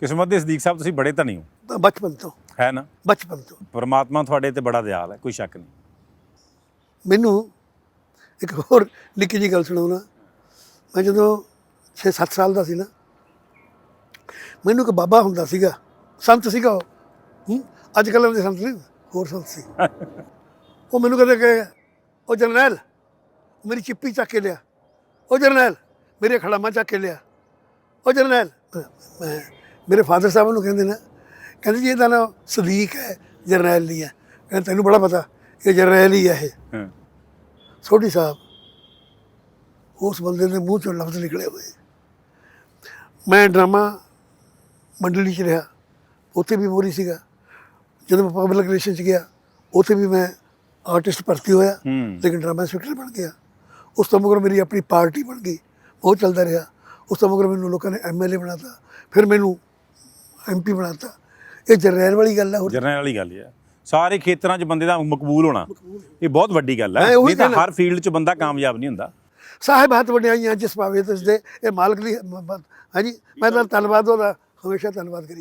ਕਿਸਮਤ ਦੇ ਸਦੀਕ ਸਾਹਿਬ ਤੁਸੀਂ ਬੜੇ ਧਨੀ ਹੋ। ਤਾਂ ਬਚਪਨ ਤੋਂ। ਹੈ ਨਾ? ਬਚਪਨ ਤੋਂ। ਪਰਮਾਤਮਾ ਤੁਹਾਡੇ ਤੇ ਬੜਾ ਦਿਆਲ ਹੈ ਕੋਈ ਸ਼ੱਕ ਨਹੀਂ। ਮੈਨੂੰ ਇੱਕ ਹੋਰ ਨਿੱਕੀ ਜਿਹੀ ਗੱਲ ਸੁਣਾਉਣਾ ਮੈਂ ਜਦੋਂ 6-7 ਸਾਲ ਦਾ ਸੀ ਨਾ ਮੈਨੂੰ ਇੱਕ ਬਾਬਾ ਹੁੰਦਾ ਸੀਗਾ। ਸੰਤ ਸੀਗਾ ਉਹ। ਹੂੰ? ਅੱਜ ਕੱਲ੍ਹ ਦੇ ਸੰਤ ਨਹੀਂ ਹੋਰ ਸੰਤ ਸੀ। ਉਹ ਮੈਨੂੰ ਕਹਿੰਦੇ ਕਿ ਉਹ ਜਰਨੈਲ ਮੇਰੀ ਚਿੱਪੀ ਚੱਕ ਕੇ ਲਿਆ। ਉਹ ਜਰਨੈਲ ਮੇਰੇ ਖੜਾਮਾ ਚੱਕ ਕੇ ਲਿਆ। ਉਹ ਜਰਨੈਲ। ਮੈਂ ਮੇਰੇ ਫਾਦਰ ਸਾਹਿਬ ਨੂੰ ਕਹਿੰਦੇ ਨਾ ਕਹਿੰਦੇ ਜੀ ਇਹਦਾ ਨਾਮ ਸਦੀਕ ਹੈ ਜਰਨੈਲ ਨਹੀਂ ਹੈ। ਕਹਿੰਦੇ ਤੈਨੂੰ ਬੜਾ ਪਤਾ ਇਹ ਜਰਨੈਲ ਹੀ ਹੈ ਇਹ। ਹਾਂ। ਸੋਢੀ ਸਾਹਿਬ ਉਸ ਬੰਦੇ ਦੇ ਮੂੰਹ ਚੋਂ ਲਫ਼ਜ਼ ਨਿਕਲੇ ਹੋਏ। ਮੈਂ ਡਰਾਮਾ ਮੰਡਲੀ 'ਚ ਰਿਹਾ ਉੱਥੇ ਵੀ ਮੋਰੀ ਸੀਗਾ। ਜਦੋਂ ਮੈਂ ਪਬਲਿਕ ਰਿਲੇਸ਼ਨ 'ਚ ਗਿਆ ਉੱਥੇ ਵੀ ਮੈਂ ਆਰਟਿਸਟ ਭਰਤੀ ਹੋਇਆ ਲੇਕਿਨ ਡਰਾਮਾ ਇੰਸਪੈਕਟਰ ਬਣ ਗਿਆ। ਉਸ ਤੋਂ ਮਗਰ ਮੇਰੀ ਆਪਣੀ ਪਾਰਟੀ ਬਣ ਗਈ ਉਹ ਚੱਲਦਾ ਰਿਹਾ। ਉਸ ਤੋਂ ਮਗਰ ਮੈਨੂੰ ਲੋਕਾਂ ਨੇ ਐਮਐਲਏ ਬਣਾਤਾ। ਫਿਰ ਮੈਨੂੰ ਐਮਪੀ ਬਣਾਤਾ। ਇਹ ਜਰਨੈਲ ਵਾਲੀ ਗੱਲ ਹੈ ਹੋਰ। ਜਰਨਲ ਵਾਲੀ ਗੱਲ ਹੀ ਸਾਰੇ ਖੇਤਰਾਂ 'ਚ ਬੰਦੇ ਦਾ ਮਕਬੂਲ ਹੋਣਾ ਇਹ ਬਹੁਤ ਵੱਡੀ ਗੱਲ ਹੈ ਨਹੀਂ ਤਾਂ। ਹਰ ਫੀਲਡ 'ਚ ਬੰਦਾ ਕਾਮਯਾਬ ਨਹੀਂ ਹੁੰਦਾ। ਸਾਹਿਬ ਹੱਥ ਵਡਿਆਈਆਂ ਜਿਸ ਪਾਵੇ ਤਿਸ ਦੇ ਇਹ ਮਾਲਕ ਦੀ ਹਾਂਜੀ ਮੈਂ ਤਾਂ ਧੰਨਵਾਦ ਉਹਦਾ ਹਮੇਸ਼ਾ ਧੰਨਵਾਦ ਕਰੀ